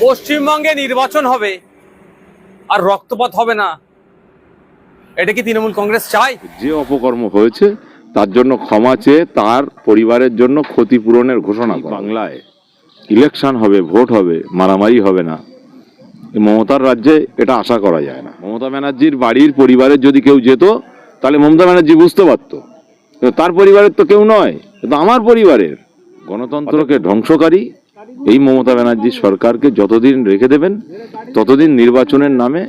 পশ্চিমবঙ্গে নির্বাচন হবে আর রক্তপাত হবে না। এটা কি তৃণমূল কংগ্রেস চায়? যে অপকর্ম হয়েছে তার জন্য ক্ষমা চেয়ে তার পরিবারের জন্য ক্ষতিপূরণের ঘোষণা বাংলায়। ইলেকশন হবে ভোট হবে মারামারি হবে না। মমতার রাজ্যে এটা আশা করা যায় না। মমতা ব্যানার্জির বাড়ির পরিবারের যদি কেউ যেত তাহলে মমতা ব্যানার্জি বুঝতে পারতো। তার পরিবারের তো কেউ নয় কিন্তু আমার পরিবারের। গণতন্ত্রকে ধ্বংসকারী এই মমতা ব্যানার্জি সরকারকে যতদিন রেখে দেবেন ততদিন নির্বাচনের নামে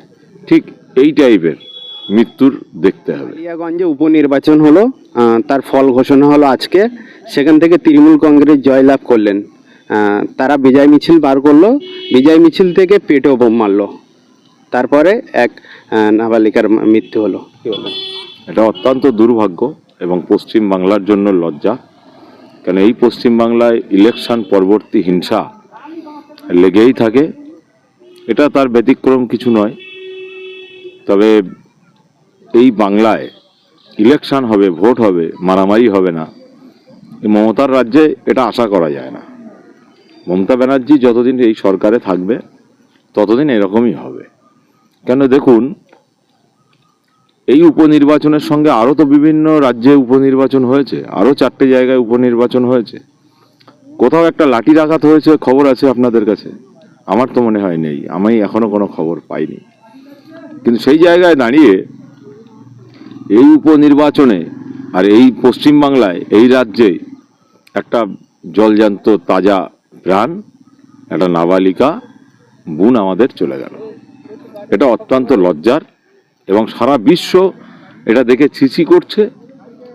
ঠিক এই টাইপের মৃত্যুর দেখতে হবে। কালিয়াগঞ্জে উপনির্বাচন হলো তার ফল ঘোষণা হলো আজকে। সেখান থেকে তৃণমূল কংগ্রেস জয়লাভ করলেন। তারা বিজয় মিছিল বার করল। বিজয় মিছিল থেকে পেটেও বোম মারলো। তারপরে এক নাবালিকার মৃত্যু হলো। এটা অত্যন্ত দুর্ভাগ্য এবং পশ্চিম বাংলার জন্য লজ্জা। কেন এই পশ্চিম বাংলায় ইলেকশন পরবর্তী হিংসা লেগেই থাকে, এটা তার ব্যতিক্রম কিছু নয়। তবে এই বাংলায় ইলেকশন হবে, ভোট হবে, মারামারি হবে না মমতার রাজ্যে এটা আশা করা যায় না। মমতা ব্যানার্জি যতদিন এই সরকারে থাকবে, ততদিন এরকমই হবে। কেন দেখুন এই উপনির্বাচনের সঙ্গে আরও তো বিভিন্ন রাজ্যে উপনির্বাচন হয়েছে আরও চারটে জায়গায় উপনির্বাচন হয়েছে। কোথাও একটা লাঠির আঘাত হয়েছে, খবর আছে আপনাদের কাছে? আমার তো মনে হয় নেই, আমি এখনও কোনো খবর পাইনি। কিন্তু সেই জায়গায় দাঁড়িয়ে এই উপনির্বাচনে আর এই পশ্চিমবাংলায়, এই রাজ্যে একটা জলজান্ত তাজা প্রাণ, একটা নাবালিকা, বোন আমাদের চলে গেল। এটা অত্যন্ত লজ্জার এবং সারা বিশ্ব এটা দেখে ছিছি করছে,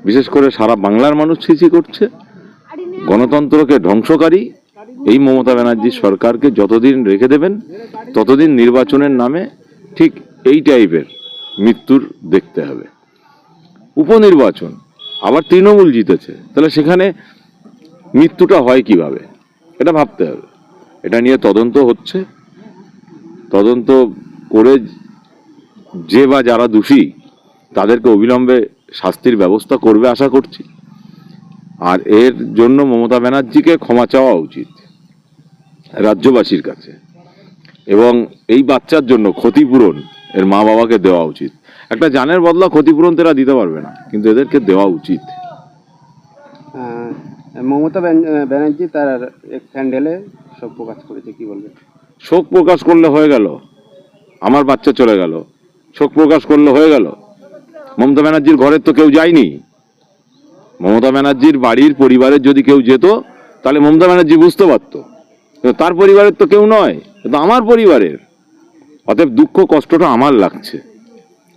বিশেষ করে সারা বাংলার মানুষ ছিছি করছে। গণতন্ত্রকে ধ্বংসকারী এই মমতা ব্যানার্জি সরকারকে যতদিন রেখে দেবেন, ততদিন নির্বাচনের নামে ঠিক এই টাইপের মৃত্যুর দেখতে হবে। উপনির্বাচন, আবার তৃণমূল জিতেছে, তাহলে সেখানে মৃত্যুটা হয় কীভাবে? এটা ভাবতে হবে। এটা নিয়ে তদন্ত হচ্ছে। তদন্ত করে যে বা যারা দোষী তাদেরকে অবিলম্বে শাস্তির ব্যবস্থা করবে আশা করছি। আর এর জন্য মমতা ব্যানার্জিকে ক্ষমা চাওয়া উচিত রাজ্যবাসীর কাছে। এবং এই বাচ্চার জন্য ক্ষতিপূরণ এর মা বাবাকে দেওয়া উচিত। একটা জানের বদলা ক্ষতিপূরণ তারা দিতে পারবে না কিন্তু এদেরকে দেওয়া উচিত। মমতা ব্যানার্জি তার এক স্যান্ডেলে শোক প্রকাশ করেছে কি বলবে শোক প্রকাশ করলে হয়ে গেল। আমার বাচ্চা চলে গেল। শোক প্রকাশ করলে, হয়ে গেল। মমতা ব্যানার্জির ঘরের তো কেউ যায়নি। মমতা ব্যানার্জির বাড়ির পরিবারের যদি কেউ যেত, তাহলে মমতা ব্যানার্জি বুঝতে পারতো। তার পরিবারের তো কেউ নয় কিন্তু আমার পরিবারের। অতএব দুঃখ, কষ্টটা আমার লাগছে।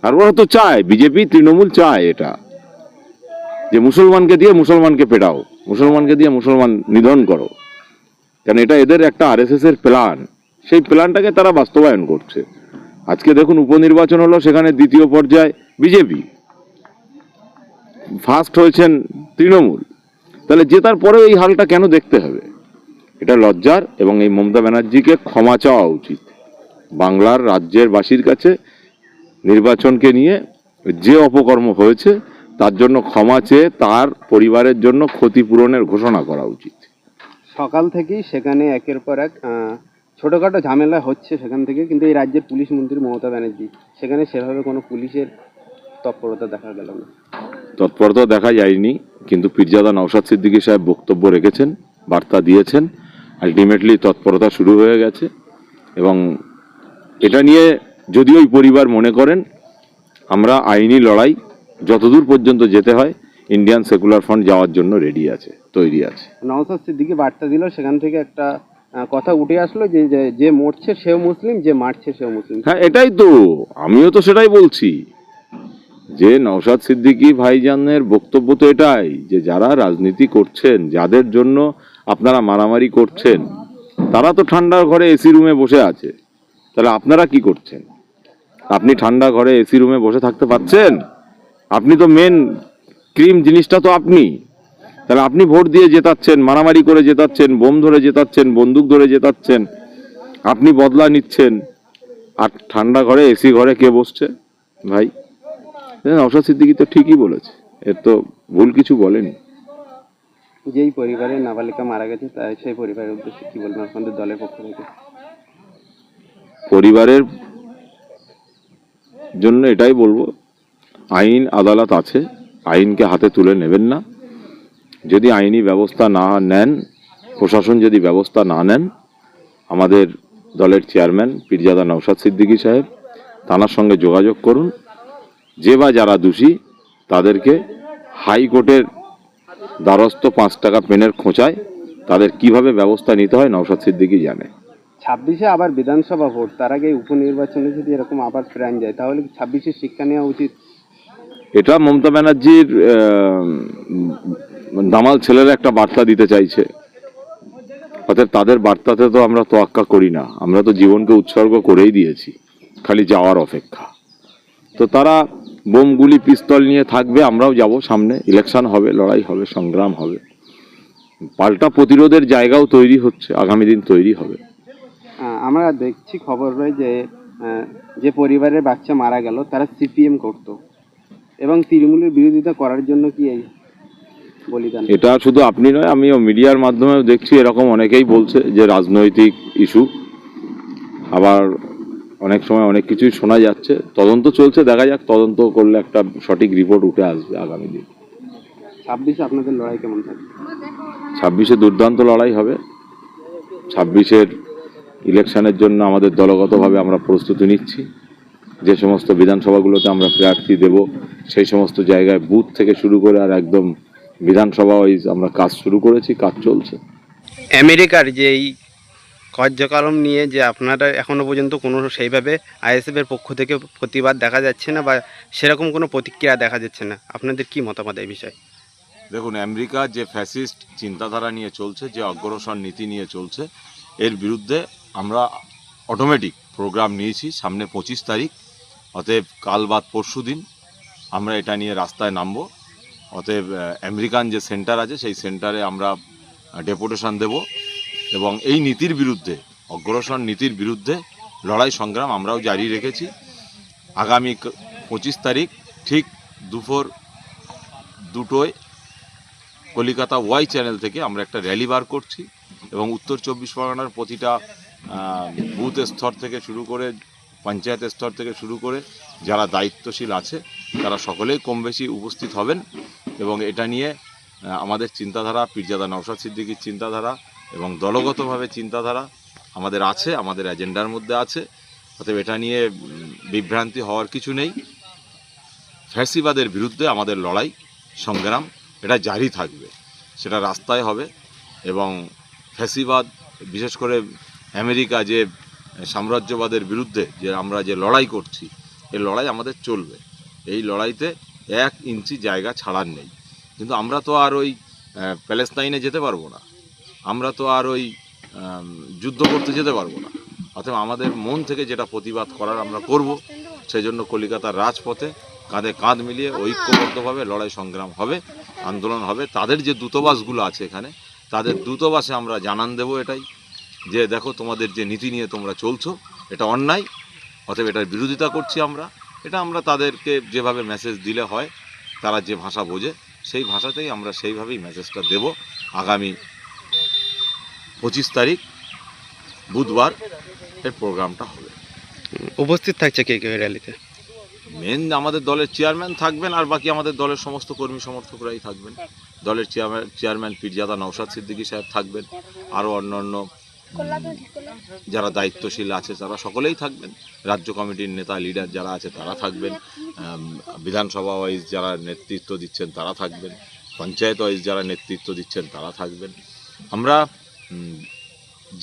আর ওরা তো চায়, বিজেপি, তৃণমূল চায় এটা। যে মুসলমানকে দিয়ে মুসলমানকে পেটাও মুসলমানকে দিয়ে মুসলমান নিধন করো। কারণ এটা এদের একটা আরএসএস এর প্ল্যান। সেই প্ল্যানটাকে তারা বাস্তবায়ন করছে। আজকে দেখুন উপনির্বাচন হলো, সেখানে দ্বিতীয় পর্যায়ে বিজেপি। ফার্স্ট হয়েছেন তৃণমূল। তাহলে জেতার পরেও এই হালটা কেন দেখতে হবে? এটা লজ্জার এবং এই মমতা ব্যানার্জিকে ক্ষমা চাওয়া উচিত। বাংলার রাজ্যের বাসীর কাছে নির্বাচনকে নিয়ে যে অপকর্ম হয়েছে, তার জন্য ক্ষমা চেয়ে তার পরিবারের জন্য ক্ষতিপূরণের ঘোষণা করা উচিত। সকাল থেকেই সেখানে একের পর এক ছোটখাটো ঝামেলা হচ্ছে সেখান থেকে কিন্তু এই রাজ্যের পুলিশ মন্ত্রী মমতা ব্যানার্জি সেখানে সেভাবে কোনো পুলিশের তৎপরতা দেখা গেল না। তৎপরতা দেখা যায়নি কিন্তু পীরজাদা নওশাদ সিদ্দিকী সাহেব বক্তব্য রেখেছেন বার্তা দিয়েছেন আলটিমেটলি তৎপরতা শুরু হয়ে গেছে এবং এটা নিয়ে যদিও ওই পরিবার মনে করেন আমরা আইনি লড়াই যতদূর পর্যন্ত যেতে হয় ইন্ডিয়ান সেকুলার ফ্রন্ট যাওয়ার জন্য রেডি আছে তৈরি আছে। নওসাদ সিদ্দিকি বার্তা দিল সেখান থেকে একটা কথা উঠে আসলো যে, যে- মরছে সেও মুসলিম, যে মারছে সেও মুসলিম। হ্যাঁ এটাই তো। আমিও তো সেটাই বলছি। যে নওশাদ সিদ্দিকী ভাইজানের বক্তব্য তো এটাই, যে যারা রাজনীতি করছেন, যাদের জন্য আপনারা মারামারি করছেন, তারা তো ঠান্ডা ঘরে এসি রুমে বসে আছে। তাহলে আপনারা কি করছেন? আপনি ঠান্ডা ঘরে এসি রুমে বসে থাকতে পারছেন? আপনি তো মেন ক্রিম জিনিসটা তো আপনি। তাহলে আপনি ভোট দিয়ে জেতাচ্ছেন মারামারি করে জেতাচ্ছেন বোম ধরে জেতাচ্ছেন বন্দুক ধরে জেতাচ্ছেন আপনি বদলা নিচ্ছেন। আর ঠান্ডা ঘরে এসি ঘরে কে বসছে? ভাই নওশাদ সিদ্দিকি তো ঠিকই বলেছে। এর তো ভুল কিছু বলেনি। যেই পরিবারে নাবালিকা মারা গেছে তাই সেই পরিবারের উদ্দেশ্যে কি বলবেন আপনাদের দলের পক্ষ থেকে? পরিবারের জন্য এটাই বলব আইন আদালত আছে আইনকে হাতে তুলে নেবেন না। যদি আইনি ব্যবস্থা না নেন, প্রশাসন যদি ব্যবস্থা না নেন, আমাদের দলের চেয়ারম্যান পীরজাদা নৌসাদ সিদ্দিকী সাহেব থানার সঙ্গে যোগাযোগ করুন। যে বা যারা দোষী, তাদেরকে হাইকোর্টের দ্বারস্থ পাঁচ টাকা পেনের খোঁচায় তাদের কীভাবে ব্যবস্থা নিতে হয় নৌসাদ সিদ্দিকী জানে। ছাব্বিশে আবার বিধানসভা ভোট, তার আগে উপনির্বাচনে যদি এরকম আবার প্রাণ যায়, তাহলে ছাব্বিশে শিক্ষা নেওয়া উচিত? এটা মমতা ব্যানার্জির দামাল ছেলেরা একটা বার্তা দিতে চাইছে। অর্থাৎ তাদের বার্তাতে তো আমরা তোয়াক্কা করি না। আমরা তো জীবনকে উৎসর্গ করেই দিয়েছি, খালি যাওয়ার অপেক্ষা। তো তারা বোমগুলি, পিস্তল নিয়ে থাকবে, আমরাও যাব সামনে। ইলেকশন হবে, লড়াই হবে, সংগ্রাম হবে। পাল্টা প্রতিরোধের জায়গাও তৈরি হচ্ছে, আগামী দিন তৈরি হবে। আমরা দেখছি খবর রয়ে যে যে পরিবারের বাচ্চা মারা গেল, তারা সিপিএম করতো। এবং তৃণমূলের বিরোধিতা করার জন্য কি এই বলিদান? এটা শুধু আপনি নয় আমিও মিডিয়ার মাধ্যমেও দেখছি এরকম অনেকেই বলছে যে রাজনৈতিক ইস্যু। আবার অনেক সময় অনেক কিছুই শোনা যাচ্ছে। তদন্ত চলছে দেখা যাক তদন্ত করলে একটা সঠিক রিপোর্ট উঠে আসবে আগামী দিন। ছাব্বিশে আপনাদের লড়াই কেমন থাকবে? ছাব্বিশে দুর্দান্ত লড়াই হবে। ছাব্বিশের ইলেকশনের জন্য আমাদের দলগতভাবে আমরা প্রস্তুতি নিচ্ছি। যে সমস্ত বিধানসভাগুলোতে আমরা প্রার্থী দেব সেই সমস্ত জায়গায় বুথ থেকে শুরু করে আর একদম বিধানসভা ওয়াইজ আমরা কাজ শুরু করেছি কাজ চলছে। আমেরিকার যে এই কার্যক্রম নিয়ে যে আপনারা এখনও পর্যন্ত কোনো সেইভাবে আইএসএফ এর পক্ষ থেকে প্রতিবাদ দেখা যাচ্ছে না বা সেরকম কোনো প্রতিক্রিয়া দেখা যাচ্ছে না? আপনাদের কি মতামত এই বিষয়ে? দেখুন আমেরিকা যে ফ্যাসিস্ট চিন্তাধারা নিয়ে চলছে যে অগ্রসর নীতি নিয়ে চলছে এর বিরুদ্ধে আমরা অটোমেটিক প্রোগ্রাম নিয়েছি, সামনে পঁচিশ তারিখ। অতএব কাল বাদ পরশু দিন আমরা এটা নিয়ে রাস্তায় নামবো। অতএব আমেরিকান যে সেন্টার আছে, সেই সেন্টারে আমরা ডেপুটেশন দেব এবং এই নীতির বিরুদ্ধে, অগ্রসর নীতির বিরুদ্ধে লড়াই সংগ্রাম আমরাও জারি রেখেছি। আগামী পঁচিশ তারিখ ঠিক দুপুর দুটোয় কলিকাতা ওয়াই চ্যানেল থেকে আমরা একটা র্যালি বার করছি এবং উত্তর চব্বিশ পরগনার প্রতিটা বুথ স্তর থেকে শুরু করে পঞ্চায়েত স্তর থেকে শুরু করে যারা দায়িত্বশীল আছে, তারা সকলেই কম বেশি উপস্থিত হবেন এবং এটা নিয়ে আমাদের চিন্তাধারা, পীরজাদা নওশাদ সিদ্দিকির চিন্তাধারা এবং দলগতভাবে চিন্তাধারা আমাদের আছে, আমাদের এজেন্ডার মধ্যে আছে। অতএব এটা নিয়ে বিভ্রান্তি হওয়ার কিছু নেই। ফ্যাসিবাদের বিরুদ্ধে আমাদের লড়াই, সংগ্রাম, এটা জারি থাকবে। সেটা রাস্তায় হবে এবং ফ্যাসিবাদ, বিশেষ করে আমেরিকা যে সাম্রাজ্যবাদের বিরুদ্ধে যে আমরা যে লড়াই করছি এই লড়াই আমাদের চলবে। এই লড়াইতে এক ইঞ্চি জায়গা ছাড়ার নেই। কিন্তু আমরা তো আর ওই প্যালেস্তাইনে যেতে পারব না। আমরা তো আর ওই যুদ্ধ করতে যেতে পারব না। অথবা আমাদের মন থেকে যেটা প্রতিবাদ করার আমরা করব সেই জন্য কলিকাতার রাজপথে কাঁধে কাঁধ মিলিয়ে ঐক্যবদ্ধভাবে লড়াই সংগ্রাম হবে, আন্দোলন হবে। তাদের যে দূতাবাসগুলো আছে এখানে, তাদের দূতাবাসে আমরা জানান দেব এটাই। যে দেখো তোমাদের যে নীতি নিয়ে তোমরা চলছো এটা অন্যায় অতএব এটার বিরোধিতা করছি আমরা। এটা আমরা তাদেরকে যেভাবে মেসেজ দিলে হয় তারা যে ভাষা বোঝে সেই ভাষাতেই আমরা সেইভাবেই মেসেজটা দেব আগামী পঁচিশ তারিখ বুধবার এর প্রোগ্রামটা হবে। উপস্থিত থাকছে কে কে র্যালিতে মেন আমাদের দলের চেয়ারম্যান থাকবেন আর বাকি আমাদের দলের সমস্ত কর্মী সমর্থকরাই থাকবেন। দলের চেয়ারম্যান চেয়ারম্যান পীরজাদা নওশাদ সিদ্দিকী সাহেব থাকবেন আরও অন্য অন্য যারা দায়িত্বশীল আছে, তারা সকলেই থাকবেন। রাজ্য কমিটির নেতা, লিডার যারা আছে, তারা থাকবেন। বিধানসভা ওয়াইজ যারা নেতৃত্ব দিচ্ছেন, তারা থাকবেন। পঞ্চায়েত ওয়াইজ যারা নেতৃত্ব দিচ্ছেন, তারা থাকবেন। আমরা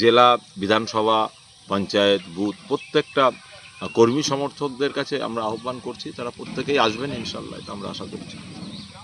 জেলা, বিধানসভা, পঞ্চায়েত, বুথ, প্রত্যেকটা কর্মী সমর্থকদের কাছে আমরা আহ্বান করছি, তারা প্রত্যেকেই আসবেন ইনশাল্লাহ, এটা আমরা আশা করছি।